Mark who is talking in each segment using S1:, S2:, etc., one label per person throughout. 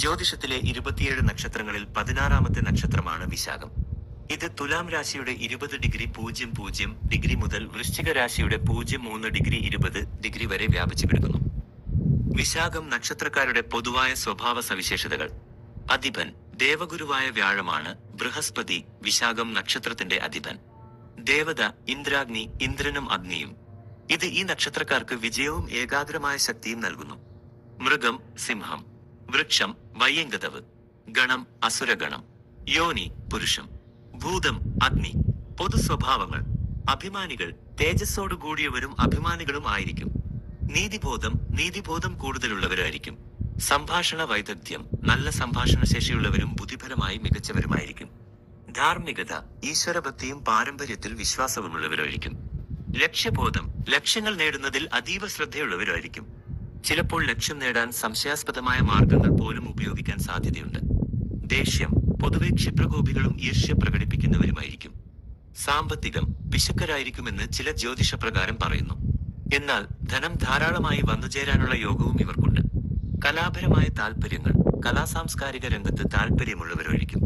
S1: ജ്യോതിഷത്തിലെ ഇരുപത്തിയേഴ് നക്ഷത്രങ്ങളിൽ പതിനാറാമത്തെ നക്ഷത്രമാണ് വിശാഖം. ഇത് തുലാം രാശിയുടെ ഇരുപത് ഡിഗ്രി പൂജ്യം പൂജ്യം ഡിഗ്രി മുതൽ വൃശ്ചിക രാശിയുടെ പൂജ്യം മൂന്ന് ഡിഗ്രി ഇരുപത് ഡിഗ്രി വരെ വ്യാപിച്ചു കിടക്കുന്നു. വിശാഖം നക്ഷത്രക്കാരുടെ പൊതുവായ സ്വഭാവ സവിശേഷതകൾ. അധിപൻ ദേവഗുരുവായ വ്യാഴമാണ് ബൃഹസ്പതി വിശാഖം നക്ഷത്രത്തിന്റെ അധിപൻ. ദേവത ഇന്ദ്രാഗ്നി ഇന്ദ്രനും അഗ്നിയും. ഇത് ഈ നക്ഷത്രക്കാർക്ക് വിജയവും ഏകാഗ്രമായ ശക്തിയും നൽകുന്നു. മൃഗം സിംഹം. വൃക്ഷം വയ്യങ്കതവ് ഗണം അസുരഗണം യോനി പുരുഷം ഭൂതം അഗ്നി പൊതു സ്വഭാവങ്ങൾ അഭിമാനികൾ തേജസ്സോടു കൂടിയവരും അഭിമാനികളും ആയിരിക്കും. നീതിബോധം നീതിബോധം കൂടുതലുള്ളവരായിരിക്കും. സംഭാഷണ വൈദഗ്ധ്യം നല്ല സംഭാഷണ ശേഷിയുള്ളവരും ബുദ്ധിപരമായി മികച്ചവരുമായിരിക്കും. ധാർമ്മികത ഈശ്വരഭക്തിയും പാരമ്പര്യത്തിൽ വിശ്വാസവുമുള്ളവരായിരിക്കും. ലക്ഷ്യബോധം ലക്ഷ്യങ്ങൾ നേടുന്നതിൽ അതീവ ശ്രദ്ധയുള്ളവരായിരിക്കും. ചിലപ്പോൾ ലക്ഷ്യം നേടാൻ സംശയാസ്പദമായ മാർഗങ്ങൾ പോലും ഉപയോഗിക്കാൻ സാധ്യതയുണ്ട്. ദേഷ്യം പൊതുവെ ക്ഷിപ്രകോപികളും ഈർഷ്യ പ്രകടിപ്പിക്കുന്നവരുമായിരിക്കും. സാമ്പത്തികം പിശുക്കരായിരിക്കുമെന്ന് ചില ജ്യോതിഷ പ്രകാരം പറയുന്നു. എന്നാൽ ധനം ധാരാളമായി വന്നുചേരാനുള്ള യോഗവും ഇവർക്കുണ്ട്. കലാപരമായ താല്പര്യങ്ങൾ കലാസാംസ്കാരിക രംഗത്ത് താല്പര്യമുള്ളവരായിരിക്കും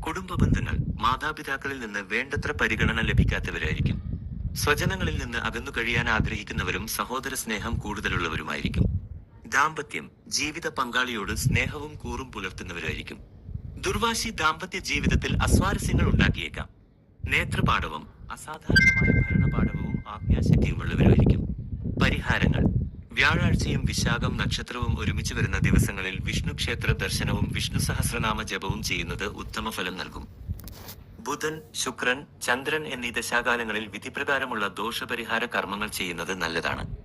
S1: കുടുംബ ബന്ധങ്ങൾ മാതാപിതാക്കളിൽ നിന്ന് വേണ്ടത്ര പരിഗണന ലഭിക്കാത്തവരായിരിക്കും. സ്വജനങ്ങളിൽ നിന്ന് അകന്നു കഴിയാൻ ആഗ്രഹിക്കുന്നവരും സഹോദര സ്നേഹം കൂടുതലുള്ളവരുമായിരിക്കും. ദാമ്പത്യം ജീവിത പങ്കാളിയോട് സ്നേഹവും കൂറും പുലർത്തുന്നവരായിരിക്കും. ദുർവാശി ദാമ്പത്യ ജീവിതത്തിൽ അസ്വാരസ്യങ്ങൾ ഉണ്ടാക്കിയേക്കാം. നേത്രപാഠവും അസാധാരണമായ ഭരണപാഠവും ആജ്ഞാശക്തിയുമുള്ളവരായിരിക്കും. പരിഹാരങ്ങൾ വ്യാഴാഴ്ചയും വിശാഖം നക്ഷത്രവും ഒരുമിച്ച് വരുന്ന ദിവസങ്ങളിൽ വിഷ്ണു ക്ഷേത്ര ദർശനവും വിഷ്ണു സഹസ്രനാമ ജപവും ചെയ്യുന്നത് ഉത്തമ ഫലം നൽകും. ബുധൻ ശുക്രൻ ചന്ദ്രൻ എന്നീ ദശാകാലങ്ങളിൽ വിധിപ്രകാരമുള്ള ദോഷപരിഹാര കർമ്മങ്ങൾ ചെയ്യുന്നത് നല്ലതാണ്.